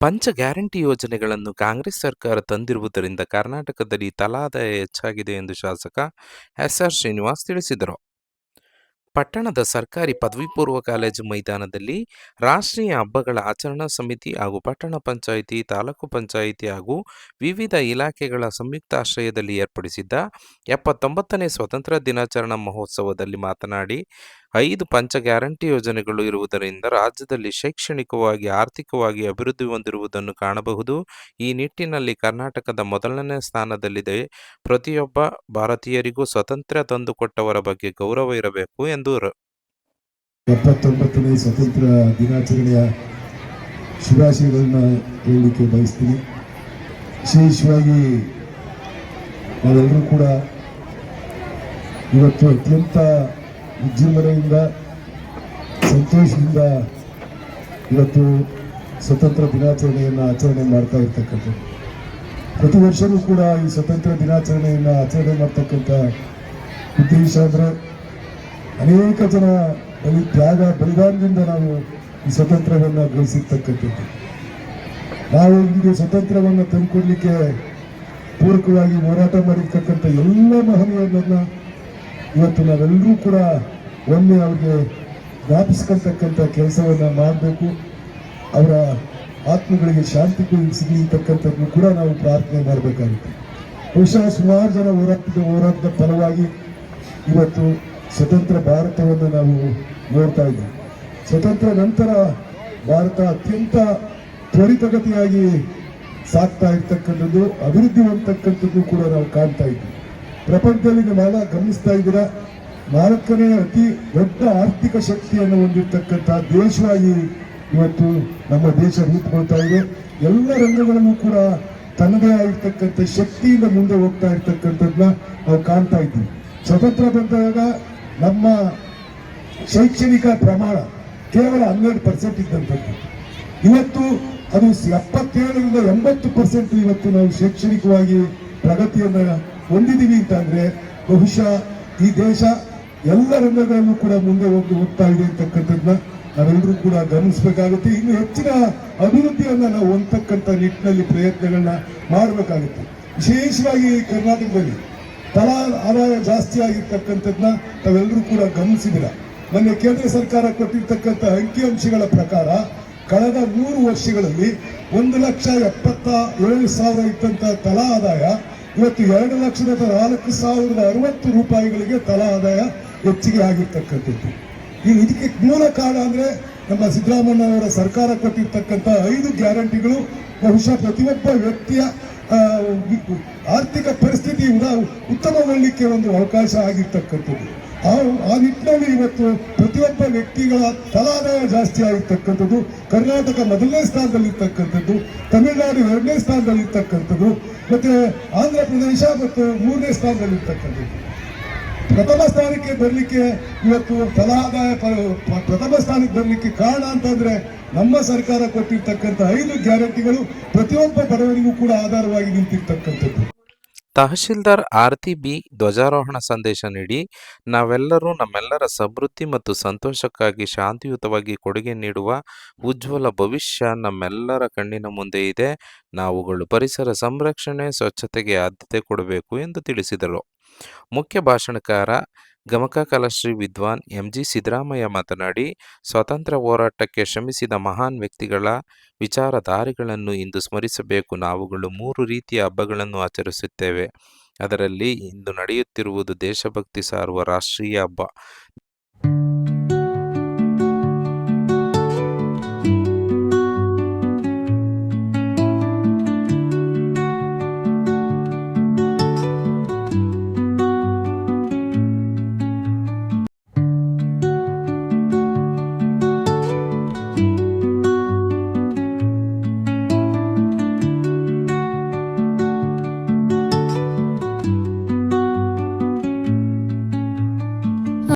ಪಂಚ ಗ್ಯಾರಂಟಿ ಯೋಜನೆಗಳನ್ನು ಕಾಂಗ್ರೆಸ್ ಸರ್ಕಾರ ತಂದಿರುವುದರಿಂದ ಕರ್ನಾಟಕದಲ್ಲಿ ತಲಾದಾಯ ಹೆಚ್ಚಾಗಿದೆ ಎಂದು ಶಾಸಕ ಎಸ್ ಆರ್ ಶ್ರೀನಿವಾಸ್ ತಿಳಿಸಿದರು. ಪಟ್ಟಣದ ಸರ್ಕಾರಿ ಪದವಿ ಪೂರ್ವ ಕಾಲೇಜು ಮೈದಾನದಲ್ಲಿ ರಾಷ್ಟ್ರೀಯ ಹಬ್ಬಗಳ ಆಚರಣಾ ಸಮಿತಿ ಹಾಗೂ ಪಟ್ಟಣ ಪಂಚಾಯಿತಿ, ತಾಲೂಕು ಪಂಚಾಯಿತಿ ಹಾಗೂ ವಿವಿಧ ಇಲಾಖೆಗಳ ಸಂಯುಕ್ತಾಶ್ರಯದಲ್ಲಿ ಏರ್ಪಡಿಸಿದ್ದ ಎಪ್ಪತ್ತೊಂಬತ್ತನೇ ಸ್ವಾತಂತ್ರ್ಯ ದಿನಾಚರಣಾ ಮಹೋತ್ಸವದಲ್ಲಿ ಮಾತನಾಡಿ ಐದು ಪಂಚ ಗ್ಯಾರಂಟಿ ಯೋಜನೆಗಳು ಇರುವುದರಿಂದ ರಾಜ್ಯದಲ್ಲಿ ಶೈಕ್ಷಣಿಕವಾಗಿ, ಆರ್ಥಿಕವಾಗಿ ಅಭಿವೃದ್ಧಿ ಹೊಂದಿರುವುದನ್ನು ಕಾಣಬಹುದು. ಈ ನಿಟ್ಟಿನಲ್ಲಿ ಕರ್ನಾಟಕದ ಮೊದಲನೇ ಸ್ಥಾನದಲ್ಲಿದೆ. ಪ್ರತಿಯೊಬ್ಬ ಭಾರತೀಯರಿಗೂ ಸ್ವಾತಂತ್ರ್ಯ ತಂದುಕೊಟ್ಟವರ ಬಗ್ಗೆ ಗೌರವ ಇರಬೇಕು ಎಂದು ಎಪ್ಪತ್ತೊಂಬತ್ತನೇ ಸ್ವತಂತ್ರ ದಿನಾಚರಣೆಯ ಶುಭಾಶಯಗಳನ್ನು ಹೇಳಲಿಕ್ಕೆ ಬಯಸ್ತೀನಿ. ವಿಶೇಷವಾಗಿ ನಾವೆಲ್ಲರೂ ಕೂಡ ಇವತ್ತು ಅತ್ಯಂತ ವಿಜೃಂಭಣೆಯಿಂದ, ಸಂತೋಷದಿಂದ ಇವತ್ತು ಸ್ವತಂತ್ರ ದಿನಾಚರಣೆಯನ್ನು ಆಚರಣೆ ಮಾಡ್ತಾ ಇರ್ತಕ್ಕಂಥದ್ದು. ಪ್ರತಿ ವರ್ಷವೂ ಕೂಡ ಈ ಸ್ವತಂತ್ರ ದಿನಾಚರಣೆಯನ್ನು ಆಚರಣೆ ಮಾಡ್ತಕ್ಕಂಥ ಉದ್ದೇಶ ಅಂದರೆ ಅನೇಕ ಜನ ಬಲಿ, ತ್ಯಾಗ, ಬಲಿದಾನದಿಂದ ನಾವು ಈ ಸ್ವತಂತ್ರವನ್ನು ಗಳಿಸಿರ್ತಕ್ಕಂಥದ್ದು. ನಾವು ಇಂದಿಗೆ ಸ್ವತಂತ್ರವನ್ನು ತಂದುಕೊಡ್ಲಿಕ್ಕೆ ಪೂರಕವಾಗಿ ಹೋರಾಟ ಮಾಡಿರ್ತಕ್ಕಂಥ ಎಲ್ಲ ಮಹನೀಯರನ್ನ ಇವತ್ತು ನಾವೆಲ್ಲರೂ ಕೂಡ ಒಮ್ಮೆ ಅವ್ರಿಗೆ ಜ್ಞಾಪಿಸ್ಕೊಳ್ತಕ್ಕಂಥ ಕೆಲಸವನ್ನು ಮಾಡಬೇಕು. ಅವರ ಆತ್ಮಗಳಿಗೆ ಶಾಂತಿ ಸಿಗಲಿರ್ತಕ್ಕಂಥದ್ದು ಕೂಡ ನಾವು ಪ್ರಾರ್ಥನೆ ಮಾಡಬೇಕಾಗುತ್ತೆ. ಬಹುಶಃ ಸುಮಾರು ಜನ ಹೋರಾಟದ ಹೋರಾಟದ ಫಲವಾಗಿ ಇವತ್ತು ಸ್ವತಂತ್ರ ಭಾರತವನ್ನು ನಾವು ನೋಡ್ತಾ ಇದ್ದೀವಿ. ಸ್ವತಂತ್ರ ನಂತರ ಭಾರತ ಅತ್ಯಂತ ತ್ವರಿತಗತಿಯಾಗಿ ಸಾಗ್ತಾ ಇರ್ತಕ್ಕಂಥದ್ದು, ಅಭಿವೃದ್ಧಿ ಹೊಂದತಕ್ಕಂಥದ್ದು ಕೂಡ ನಾವು ಕಾಣ್ತಾ ಇದ್ದೀವಿ. ಪ್ರಪಂಚದಲ್ಲಿ ನಾವೆಲ್ಲ ಗಮನಿಸ್ತಾ ಇದ್ದೀರಾ? ನಾಲ್ಕನೇ ಅತಿ ದೊಡ್ಡ ಆರ್ಥಿಕ ಶಕ್ತಿಯನ್ನು ಹೊಂದಿರತಕ್ಕಂಥ ದೇಶವಾಗಿ ಇವತ್ತು ನಮ್ಮ ದೇಶ ರೂಪುಗೊಳ್ತಾ ಇದೆ. ಎಲ್ಲ ರಂಗಗಳಲ್ಲೂ ಕೂಡ ತನ್ನದೇ ಆಗಿರ್ತಕ್ಕಂಥ ಶಕ್ತಿಯಿಂದ ಮುಂದೆ ಹೋಗ್ತಾ ಇರ್ತಕ್ಕಂಥದ್ದನ್ನ ನಾವು ಕಾಣ್ತಾ ಇದ್ದೀವಿ. ಸ್ವತಂತ್ರ ಬಂದಾಗ ನಮ್ಮ ಶೈಕ್ಷಣಿಕ ಪ್ರಮಾಣ ಕೇವಲ ಹನ್ನೆರಡು ಪರ್ಸೆಂಟ್ ಇದ್ದಂಥದ್ದು. ಇವತ್ತು ಅದು ಎಪ್ಪತ್ತೇಳರಿಂದ ಎಂಬತ್ತು ಪರ್ಸೆಂಟ್ ಇವತ್ತು ನಾವು ಶೈಕ್ಷಣಿಕವಾಗಿ ಪ್ರಗತಿಯನ್ನ ಹೊಂದಿದ್ದೀವಿ ಅಂತಂದ್ರೆ ಬಹುಶಃ ಈ ದೇಶ ಎಲ್ಲ ರಂಗಗಳಲ್ಲೂ ಕೂಡ ಮುಂದೆ ಹೋಗಿ ಹೋಗ್ತಾ ಇದೆ ಅಂತಕ್ಕಂಥದ್ದನ್ನ ನಾವೆಲ್ಲರೂ ಕೂಡ ಗಮನಿಸಬೇಕಾಗುತ್ತೆ. ಇನ್ನು ಹೆಚ್ಚಿನ ಅಭಿವೃದ್ಧಿಯನ್ನು ನಾವು ಹೊಂದತಕ್ಕಂಥ ನಿಟ್ಟಿನಲ್ಲಿ ಪ್ರಯತ್ನಗಳನ್ನ ಮಾಡಬೇಕಾಗುತ್ತೆ. ವಿಶೇಷವಾಗಿ ಕರ್ನಾಟಕದಲ್ಲಿ ತಲಾ ಆದಾಯ ಜಾಸ್ತಿ ಆಗಿರ್ತಕ್ಕಂಥದ್ದನ್ನ ತಾವೆಲ್ಲರೂ ಕೂಡ ಗಮನಿಸಿದಿರ. ಮೊನ್ನೆ ಕೇಂದ್ರ ಸರ್ಕಾರ ಕೊಟ್ಟಿರ್ತಕ್ಕಂಥ ಅಂಕಿಅಂಶಗಳ ಪ್ರಕಾರ ಕಳೆದ ಮೂರು ವರ್ಷಗಳಲ್ಲಿ ಒಂದು ಲಕ್ಷ ಎಪ್ಪತ್ತ ಏಳು ಸಾವಿರ ಇದ್ದಂಥ ತಲಾ ಆದಾಯ ಇವತ್ತು ಎರಡು ಲಕ್ಷದ ನಾಲ್ಕು ಸಾವಿರದ ಅರವತ್ತು ರೂಪಾಯಿಗಳಿಗೆ ತಲಾ ಆದಾಯ ಹೆಚ್ಚಿಗೆ ಆಗಿರ್ತಕ್ಕಂಥದ್ದು. ಈ ಇದಕ್ಕೆ ಮೂಲ ಕಾರಣ ಅಂದ್ರೆ ನಮ್ಮ ಸಿದ್ದರಾಮಯ್ಯ ಅವರ ಸರ್ಕಾರ ಕೊಟ್ಟಿರ್ತಕ್ಕಂಥ ಐದು ಗ್ಯಾರಂಟಿಗಳು, ಬಹುಶಃ ಪ್ರತಿಯೊಬ್ಬ ವ್ಯಕ್ತಿಯ ಆರ್ಥಿಕ ಪರಿಸ್ಥಿತಿ ಉದ- ಉತ್ತಮಗೊಳ್ಳಲಿಕ್ಕೆ ಒಂದು ಅವಕಾಶ ಆಗಿರ್ತಕ್ಕಂಥದ್ದು. ಆ ನಿಟ್ಟಿನಲ್ಲಿ ಇವತ್ತು ಪ್ರತಿಯೊಬ್ಬ ವ್ಯಕ್ತಿಗಳ ತಲಾದಾಯ ಜಾಸ್ತಿ ಆಗಿರ್ತಕ್ಕಂಥದ್ದು. ಕರ್ನಾಟಕ ಮೊದಲನೇ ಸ್ಥಾನದಲ್ಲಿರ್ತಕ್ಕಂಥದ್ದು. ತಮಿಳುನಾಡು ಎರಡನೇ ಸ್ಥಾನದಲ್ಲಿರ್ತಕ್ಕಂಥದ್ದು. ಮತ್ತೆ ಆಂಧ್ರ ಪ್ರದೇಶ ಮತ್ತು ಮೂರನೇ ಸ್ಥಾನದಲ್ಲಿರ್ತಕ್ಕಂಥದ್ದು. ಪ್ರಥಮ ಸ್ಥಾನಕ್ಕೆ ಬರಲಿಕ್ಕೆ ಇವತ್ತು ತಲಾದಾಯ ಪ್ರಥಮ ಸ್ಥಾನಕ್ಕೆ ಬರಲಿಕ್ಕೆ ಕಾರಣ ಅಂತಂದರೆ ನಮ್ಮ ಸರ್ಕಾರ ಕೊಟ್ಟಿರ್ತಕ್ಕಂಥ ಐದು ಗ್ಯಾರಂಟಿಗಳು ಪ್ರತಿಯೊಬ್ಬ ಬಡವರಿಗೂ ಕೂಡ ಆಧಾರವಾಗಿ ನಿಂತಿರ್ತಕ್ಕಂಥದ್ದು. ತಹಶೀಲ್ದಾರ್ ಆರತಿ ಬಿ ಧ್ವಜಾರೋಹಣ ಸಂದೇಶ ನೀಡಿ, ನಾವೆಲ್ಲರೂ ನಮ್ಮೆಲ್ಲರ ಸಮೃದ್ಧಿ ಮತ್ತು ಸಂತೋಷಕ್ಕಾಗಿ ಶಾಂತಿಯುತವಾಗಿ ಕೊಡುಗೆ ನೀಡುವ ಉಜ್ವಲ ಭವಿಷ್ಯ ನಮ್ಮೆಲ್ಲರ ಕಣ್ಣಿನ ಮುಂದೆ ಇದೆ. ನಾವುಗಳು ಪರಿಸರ ಸಂರಕ್ಷಣೆ, ಸ್ವಚ್ಛತೆಗೆ ಆದ್ಯತೆ ಕೊಡಬೇಕು ಎಂದು ತಿಳಿಸಿದರು. ಮುಖ್ಯ ಭಾಷಣಕಾರ ಗಮಕ ಕಲಶ್ರೀ ವಿದ್ವಾನ್ ಎಂಜಿ ಸಿದ್ದರಾಮಯ್ಯ ಮಾತನಾಡಿ, ಸ್ವಾತಂತ್ರ್ಯ ಹೋರಾಟಕ್ಕೆ ಶ್ರಮಿಸಿದ ಮಹಾನ್ ವ್ಯಕ್ತಿಗಳ ವಿಚಾರಧಾರೆಗಳನ್ನು ಇಂದು ಸ್ಮರಿಸಬೇಕು. ನಾವುಗಳು ಮೂರು ರೀತಿಯ ಹಬ್ಬಗಳನ್ನು ಆಚರಿಸುತ್ತೇವೆ. ಅದರಲ್ಲಿ ಇಂದು ನಡೆಯುತ್ತಿರುವುದು ದೇಶಭಕ್ತಿ ಸಾರುವ ರಾಷ್ಟ್ರೀಯ ಹಬ್ಬ.